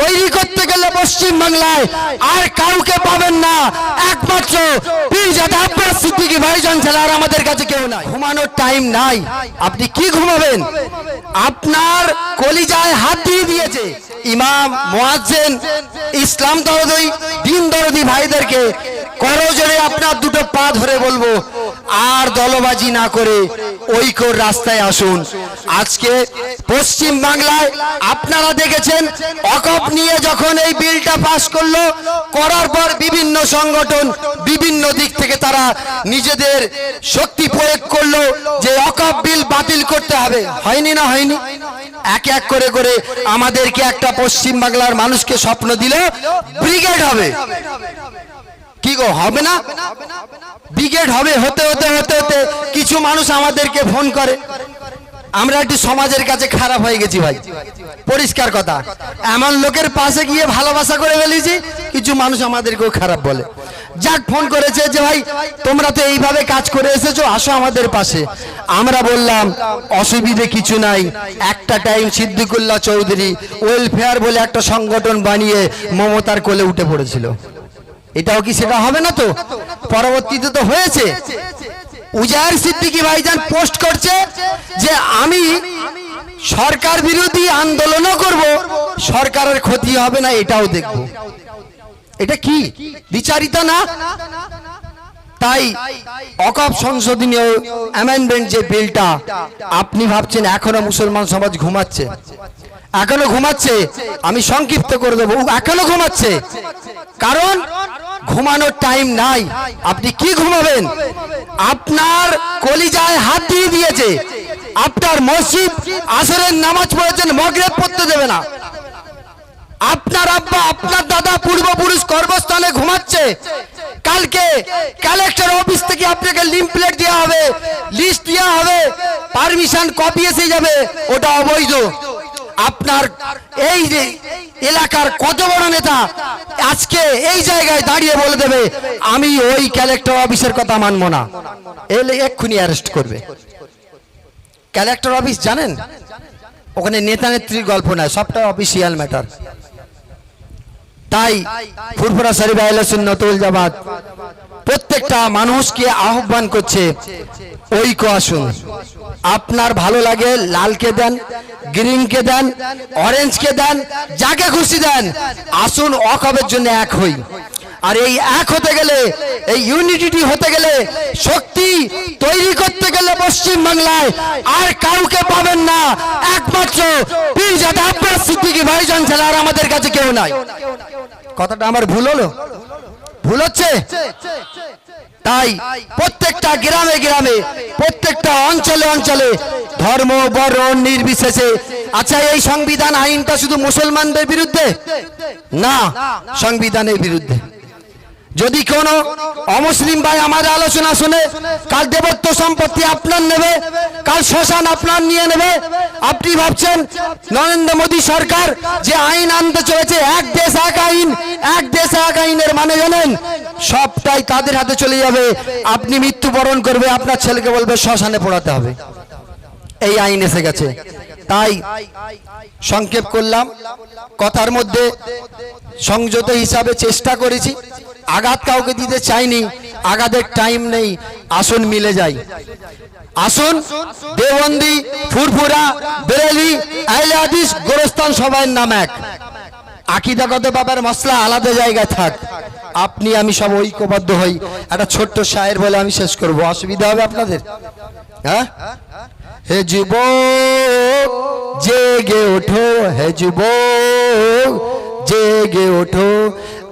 তৈরি করতে গেলে পশ্চিম বাংলায় আর কাউকে পাবেন না। একমাত্র আমাদের কাছে কেউ নাই। ঘুমানোর টাইম নাই। আপনি কি ঘুমাবেন? আপনার কলিজায় হাত দিয়ে দিয়েছে ইমাম, মোয়াজ্জেন, ইসলাম দরদি দিন দরদি ভাইদেরকে। করজোরে আপনার দুটো পা ধরে বলব আর দলবাজি না করে ঐক্যর রাস্তায় আসুন। আজকে পশ্চিম বাংলায় আপনারা দেখেছেন, অকপ নিয়ে যখন এই বিলটা পাশ করল, করার পর বিভিন্ন সংগঠন বিভিন্ন দিক থেকে তারা নিজেদের শক্তি প্রয়োগ করল যে অকপ বিল বাতিল করতে হবে। হয়নি না হয়নি? এক এক করে করে আমাদেরকে একটা পশ্চিম বাংলার মানুষকে স্বপ্ন দিল, ব্রিগেড হবে। কি গো, হবে না? ব্রিগেড হবে, হতে হতে হতে হতে কিছু মানুষ আমাদেরকে ফোন করে। আমরা একটু সমাজের কাছে খারাপ হয়ে গেছি ভাই। পরিষ্কার কথা। এমন লোকের পাশে গিয়ে ভালোবাসা করে ফেলেছি, কিছু মানুষ আমাদেরকেও খারাপ বলে। যাক, ফোন করেছে যে ভাই, তোমরা তো এইভাবে কাজ করে এসেছ, আসো আমাদের পাশে। আমরা বললাম, অসুবিধে কিছু নাই। একটা টাইম সিদ্দিকুল্লাহ চৌধুরী ওয়েলফেয়ার বলে একটা সংগঠন বানিয়ে মমতার কোলে উঠে পড়েছিল। এটাও কি সেটা হবে না তো? পরবর্তীতে তো হয়েছে। উজায়ের সিদ্দিকি ভাইজান পোস্ট করছে যে আমি সরকার বিরোধী আন্দোলনও করব, সরকারের ক্ষতি হবে না, এটাও দেখব। এটা কি? বিচারিত না? তাই অকপ সংশোধনীয় অ্যামেন্ডমেন্ট যে বিলটা, আপনি ভাবছেন এখনও মুসলমান সমাজ ঘুমাচ্ছে? এখনও ঘুমাচ্ছে? আমি সংক্ষিপ্ত করে দেবো। এখনও ঘুমাচ্ছে? কারণ ঘুমানোর টাইম নাই। আপনি কি ঘুমাবেন? আপনার কলিজায় হাত দিয়ে দিয়েছে। আপনার মসজিদ আসরের নামাজ পড়েছেন, মগরেব পড়তে দেবে না। আপনার আব্বা, আপনার দাদা পূর্বপুরুষ কর্মস্থানে ঘুমাচ্ছে। কালকে কালেক্টর অফিস থেকে আপনাকে লিম্পলেট দেওয়া হবে লিস্ট দেওয়া হবে। পারমিশন কপি এসে যাবে, ওটা অবৈধ। আপনার এই যে এলাকার কত বড় নেতা আজকে এই জায়গায় দাঁড়িয়ে বলে দেবে, আমি ওই কালেক্টর অফিসের কথা মানবো না। এলে এক্ষুনি অ্যারেস্ট করবে। কালেক্টর অফিস জানেন? ওখানে নেতা নেত্রীর গল্প নয়, সবটা অফিসিয়াল ম্যাটার তাই ফুরফুরা শরীফ আহলে সুন্নতুল জামাত প্রত্যেকটা মানুষকে আহ্বান করছে, ঐক্য আসুন। আপনার ভালো লাগে, লালকে দেন গ্রিনকে দেন অরেঞ্জকে দেন, যাকে খুশি দেন, আসুন অকবের জন্য এক হই। আর এই এক হতে গেলে, এই ইউনিটি হতে গেলে, শক্তি তৈরি করতে গেলে পশ্চিম বাংলায় আর কাউকে পাবেন না। একমাত্র পীরজাদা আব্বাস সিদ্দিকী ভাইজান ছাড়া আর আমাদের কাছে কেউ নাই। কথাটা আমার ভুল হলো? ভুল হচ্ছে? তাই প্রত্যেকটা গ্রামে গ্রামে, প্রত্যেকটা অঞ্চলে অঞ্চলে ধর্ম, বর্ণ নির্বিশেষে। আচ্ছা এই সংবিধান আইনটা শুধু মুসলমানদের বিরুদ্ধে? না, সংবিধানের বিরুদ্ধে। যদি কোনো অমুসলিম ভাই আমাদের আলোচনা শুনে কাল দেবত্ব সম্পত্তি আপনার নেবে কাল শ্মশান আপনার নিয়ে নেবে, আপনি ভাবছেন নরেন্দ্র মোদী সরকার যে আইন আনতে চলেছে, এক দেশ, এক আইন, এক দেশ, এক আইনের মানে জানেন? সবটাই তাদের হাতে চলে যাবে। আপনি মৃত্যুবরণ করবে, আপনার ছেলেকে বলবে, শ্মশানে পড়াতে হবে। এই আইন এসে গেছে। তাই সংক্ষেপ করলাম। কথার মধ্যে সংযত হিসাবে চেষ্টা করেছি। আঘাত কাউকে দিতে চাইনি, আঘাতের টাইম নেই, আসুন মিলে যাই আসুন দেবন্দি ফুরফুরা, বেরেলি আইলে হাদিস গোরস্তান সবাই নাম এক। আকিদাগত বাবার মশলা আলাদা জায়গায় থাক। আপনি, আমি সব ঐক্যবদ্ধ হই। একটা ছোট্ট শায়ের বলে আমি শেষ করব। অসুবিধা হবে আপনাদের? হ্যাঁ? হে যুব জেগে ওঠো। হে যুব জেগে ওঠো।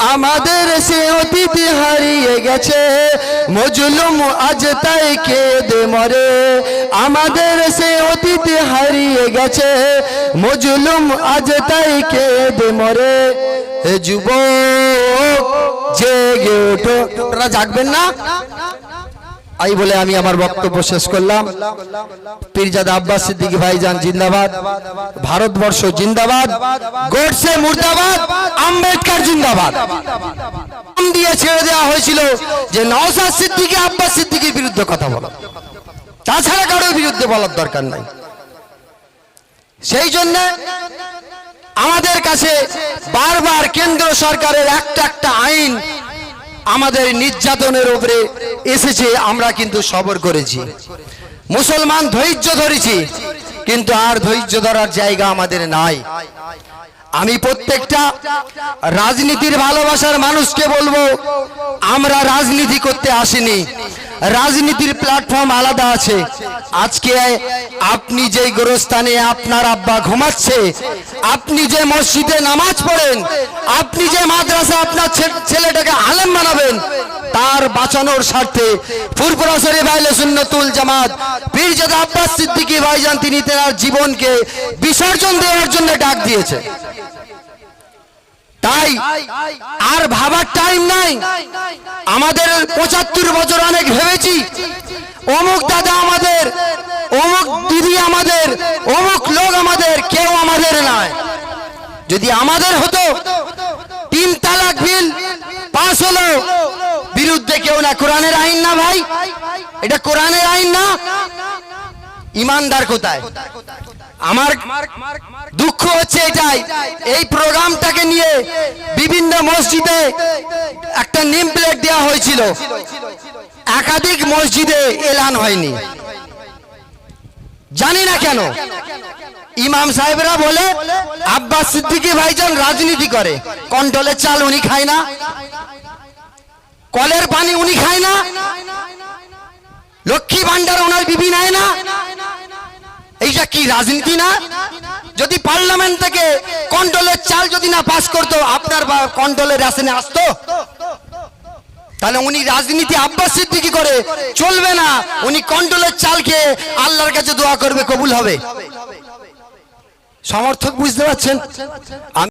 আমাদের সে অতিথি হারিয়ে গেছে। মজলুম আজ তাই কেঁদে মরে। আমাদের সে অতিথি হারিয়ে গেছে। মজলুম আজ তাই কেঁদে মরে। যুব জেগে ওঠো। তোরা জাগবেন না? এই বলে আমি আমার বক্তব্য শেষ করলাম। পীরজাদা আব্বাস সিদ্দিকী ভাইজান জিন্দাবাদ। ভারতবর্ষ জিন্দাবাদ। গোডসে মুর্দাবাদ। আম্বেদকর জিন্দাবাদ। দিয়ে ছেড়ে দেওয়া হয়েছিল যে নওসাদ সিদ্দিকী, আব্বাস সিদ্দিকীর বিরুদ্ধে কথা বলো। তাছাড়া কারোর বিরুদ্ধে বলার দরকার নাই। সেই জন্য আমাদের কাছে বারবার কেন্দ্র সরকারের একটা একটা আইন আমাদের নির্যাতনের উপরে এসেছে, আমরা কিন্তু সবর করেছি। মুসলমান ধৈর্য ধরেছি, কিন্তু আর ধৈর্য ধরার জায়গা আমাদের নাই। আমি প্রত্যেকটা রাজনীতির ভালোবাসার মানুষকে বলব, আমরা রাজনীতি করতে আসিনি। রাজনীতির প্ল্যাটফর্ম আলাদা আছে। আজকে আপনি যে গোরস্থানে আপনার আব্বা ঘুমাচ্ছে, আপনি যে মসজিদে নামাজ পড়েন, আপনি যে মাদ্রাসা আপনার ছেলেটাকে আলেম বানাবেন, তার বাঁচানোর স্বার্থে ফুরপুরা শরীফ আইলে সুন্নতুল জামাত, পীরজাদা আব্বাস সিদ্দিকী ভাইজান তিনি তেনার জীবনকে বিসর্জন দেওয়ার জন্য ডাক দিয়েছে। তাই আর ভাবার টাইম নাই। আমাদের পঁচাত্তর বছর অনেক ভেবেছি। অমুক দাদা আমাদের, অমুক দিদি আমাদের, অমুক লোক আমাদের, কেউ আমাদের নয়। যদি আমাদের হতো, তিন তালাক বিল পাস হলো, বিরুদ্ধে কেউ না কোরআনের আইন না ভাই। এটা কোরআনের আইন না? ইমানদার কোথায়? আমার দুঃখ হচ্ছে এটাই। এই প্রোগ্রামটাকে নিয়ে বিভিন্ন মসজিদে একটা নিম প্লেট দেওয়া হয়েছিল। একাধিক মসজিদে এলান হয়নি। জানি না কেন। ইমাম সাহেবরা বলে আব্বাস সিদ্দিকী ভাইজান রাজনীতি করে। কন্ট্রোলের চাল উনি খায় না। কলের পানি উনি খায় না। লক্ষ্মী ভান্ডার ওনার বিবি নেয় না। এইটা কি রাজনীতি না? যদি পার্লামেন্ট থেকে কন্ট্রোলের চাল যদি না পাস করতো, আপনার বা কন্ট্রোলের রাশনে আসতো? তাহলে উনি রাজনীতি আব্বাস সিদ্দিকি করে চলবে না। উনি কন্ট্রোলের চাল খেয়ে আল্লাহর কাছে দোয়া করবে, কবুল হবে। সমর্থক বুঝতে পারছেন?